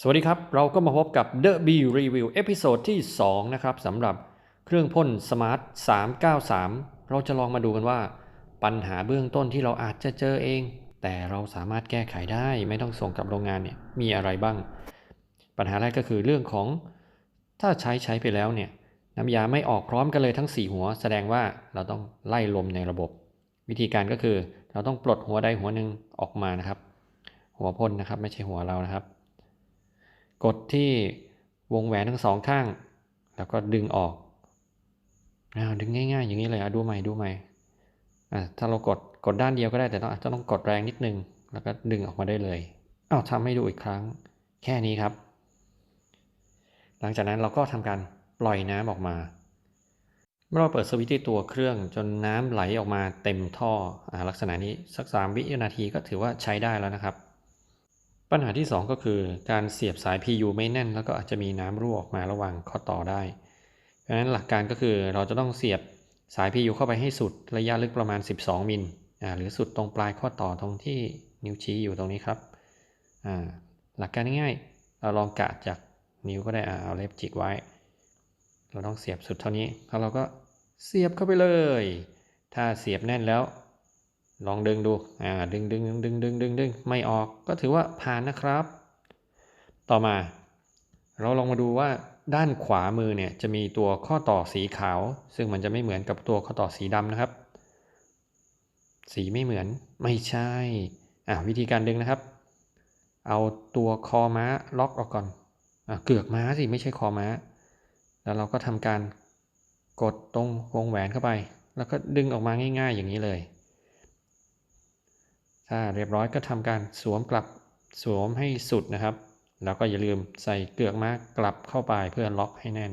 สวัสดีครับ เราก็มาพบกับ The B Review เอพิโซดที่ 2 นะครับสำหรับเครื่องพ่น Smart 393 เราจะลองมาดูกันว่า ปัญหาเบื้องต้นที่เราอาจจะเจอเอง แต่เราสามารถแก้ไขได้ไม่ต้องส่งกลับโรงงานเนี่ยมีอะไรบ้าง ปัญหาแรกก็คือเรื่องของ ถ้าใช้ใช้ไปแล้วเนี่ยน้ำยาไม่ออกพร้อมกันเลยทั้ง 4 หัว แสดงว่าเราต้องไล่ลมในระบบ วิธีการก็คือ เราต้องปลดหัวใดหัวหนึ่งออกมานะครับ หัวพ่นนะครับไม่ใช่หัวเรานะครับ กดที่วงแหวนทั้งสองข้าง แล้วก็ดึงออกอาดึงง่ายๆ อย่างนี้เลยอะดูใหม่ดูใหม่อะถ้าเรากดกดด้านเดียวก็ได้แต่ต้องอาจจะต้องกดแรงนิดนึง แล้วก็ดึงออกมาได้เลยอ้าวทำให้ดูอีกครั้ง แค่นี้ครับ หลังจากนั้นเราก็ทำการปล่อยน้ำออกมาเมื่อเราเปิดสวิตช์ที่ตัวเครื่องจนน้ำไหลออกมาเต็มท่ออลักษณะนี้สัก3วินาทีก็ถือว่าใช้ได้แล้วนะครับ ปัญหาที่ 2 ก็คือการเสียบสาย PU ไม่แน่น แล้วก็อาจจะมีน้ำรั่วออกมาระหว่างข้อต่อได้ เพราะฉะนั้นหลักการก็คือเราจะต้องเสียบสาย PU เข้าไปให้สุดระยะลึกประมาณ 12 มิลหรือสุดตรงปลายข้อต่อตรงที่นิ้วชี้อยู่ตรงนี้ครับ หลักการง่ายๆเราลองกะจากนิ้วก็ได้เอาเล็บจิกไว้ เราต้องเสียบสุดเท่านี้แล้วเราก็เสียบเข้าไปเลย ถ้าเสียบแน่นแล้ว ลองดึงดูอ่าดึงดึงดึงดึงดึงดึงดึงไม่ออกก็ถือว่าผ่านนะครับ ต่อมา เราลองมาดูว่าด้านขวามือเนี่ยจะมีตัวข้อต่อสีขาว ซึ่งมันจะไม่เหมือนกับตัวข้อต่อสีดำนะครับ สีไม่เหมือนไม่ใช่อ่าวิธีการดึงนะครับ เอาตัวคอม้าล็อกออกก่อนอ่าเกือกม้าสิไม่ใช่คอม้า แล้วเราก็ทำการกดตรงวงแหวนเข้าไป แล้วก็ดึงออกมาง่าย ๆ อย่างนี้เลย ถ้าเรียบร้อยก็ทำการสวมกลับสวมให้สุดนะครับ แล้วก็อย่าลืมใส่เกลือกมากกลับเข้าไปเพื่อล็อกให้แน่น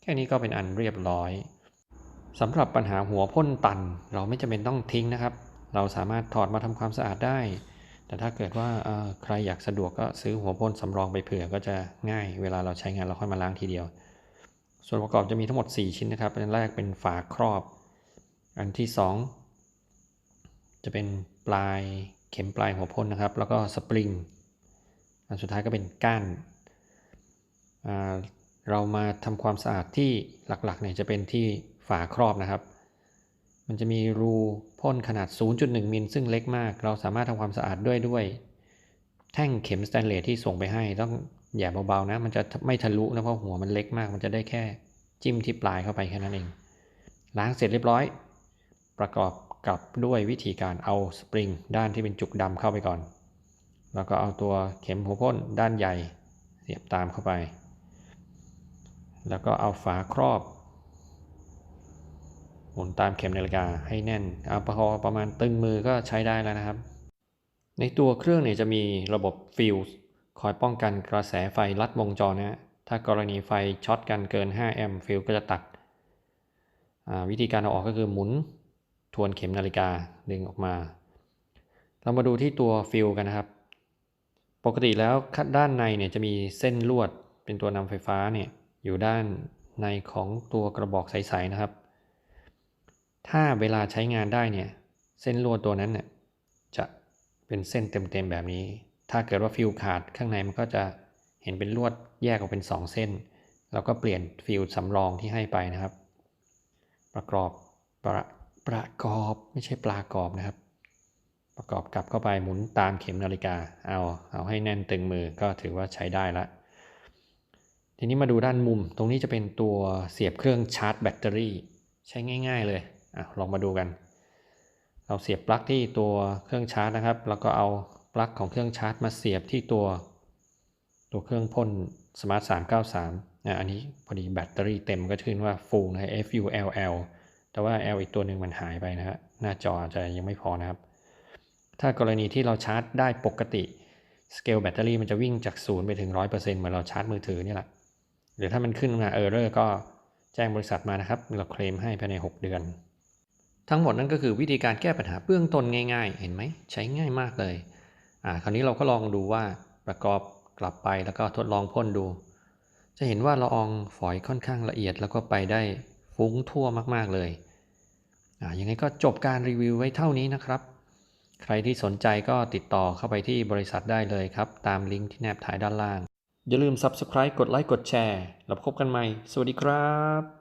แค่นี้ก็เป็นอันเรียบร้อยสำหรับปัญหาหัวพ่นตัน เราไม่จำเป็นต้องทิ้งนะครับ เราสามารถถอดมาทำความสะอาดได้ แต่ถ้าเกิดว่าใครอยากสะดวกก็ซื้อหัวพ่นสำรองไปเผื่อก็จะง่าย เวลาเราใช้งานเราค่อยมาล้างทีเดียว ส่วนประกอบจะมีทั้งหมด 4 ชิ้นนะครับอันแรกเป็นฝาครอบ อันที่ 2 จะเป็นปลายเข็มปลายหัวพ่นนะครับ แล้วก็สปริงอันสุดท้ายก็เป็นก้านเรามาทำความสะอาดที่หลักๆเนี่ยจะเป็นที่ฝาครอบนะครับ มันจะมีรูพ่นขนาด 0.1 มิลซึ่งเล็กมาก เราสามารถทำความสะอาดด้วยด้วย แท่งเข็มสแตนเลสที่ส่งไปให้ ต้องอย่าเบาๆนะ มันจะไม่ทะลุนะเพราะหัวมันเล็กมาก มันจะได้แค่จิ้มที่ปลายเข้าไปแค่นั้นเอง ล้างเสร็จเรียบร้อย ประกอบ กับด้วยวิธีการเอาสปริงด้านที่เป็นจุกดำเข้าไปก่อน แล้วก็เอาตัวเข็มหัวพ่นด้านใหญ่เสียบตามเข้าไป แล้วก็เอาฝาครอบหมุนตามเข็มนาฬิกาให้แน่นเอาพอประมาณตึงมือก็ใช้ได้แล้วนะครับ ในตัวเครื่องเนี่ยจะมีระบบฟิลส์คอยป้องกันกระแสไฟลัดวงจรนะถ้ากรณีไฟช็อตกันเกิน 5 แอมป์ฟิลก็จะตัด วิธีการเอาออกก็คือหมุน ทวนเข็มนาฬิกาดึงออกมา เรามาดูที่ตัวฟิลกันนะครับ ปกติแล้วด้านในเนี่ยจะมีเส้นลวดเป็นตัวนำไฟฟ้าเนี่ยอยู่ด้านในของตัวกระบอกใสๆนะครับ ถ้าเวลาใช้งานได้เนี่ยเส้นลวดตัวนั้นเนี่ยจะเป็นเส้นเต็มๆแบบนี้ ถ้าเกิดว่าฟิลขาดข้างในมันก็จะเห็นเป็นลวดแยกออกเป็น 2 เส้นเราก็เปลี่ยนฟิลสำรองที่ให้ไปนะครับ ประกอบประ ประกอบไม่ใช่ปลากรอบนะครับ ประกอบกลับเข้าไปหมุนตามเข็มนาฬิกาเอาเอาให้แน่นตึงมือก็ถือว่าใช้ได้ละทีนี้มาดูด้านมุมตรงนี้จะเป็นตัวเสียบเครื่องชาร์จแบตเตอรี่ ใช้ง่าย ๆเลยอะลองมาดูกัน เราเสียบปลั๊กที่ตัวเครื่องชาร์จนะครับ แล้วก็เอาปลั๊กของเครื่องชาร์จ มาเสียบที่ตัว ตัวเครื่องพ่น Smart 393อะอันนี้พอดีแบตเตอรี่เต็มก็ขึ้นว่า full นะ FULL แต่ว่า L อีกตัวหนึ่งมันหายไปนะฮะหน้าจอจะยังไม่พอนะครับ ถ้ากรณีที่เราชาร์จได้ปกติสเกลแบตเตอรี่มันจะวิ่งจาก0ไปถึง 100%เหมือนเราชาร์จมือถือนี่แหละ หรือถ้ามันขึ้นมาเออร์เรอร์ก็แจ้งบริษัทมานะครับ เราเคลมให้ภายใน 6 เดือน ทั้งหมดนั่นก็คือวิธีการแก้ปัญหาเบื้องต้นง่ายๆ เห็นไหม ใช้ง่ายมากเลย อ่า คราวนี้เราก็ลองดูว่าประกอบกลับไปแล้วก็ทดลองพ่นดู จะเห็นว่าละอองฝอยค่อนข้างละเอียดแล้วก็ไปได้ฟุ้งทั่วมากๆเลย อย่างไรก็จบการรีวิวไว้เท่านี้นะครับ ใครที่สนใจก็ติดต่อเข้าไปที่บริษัทได้เลยครับ ตามลิงก์ที่แนบท้ายด้านล่าง อย่าลืม Subscribe กดไลค์กดแชร์ แล้วพบกันใหม่ สวัสดีครับ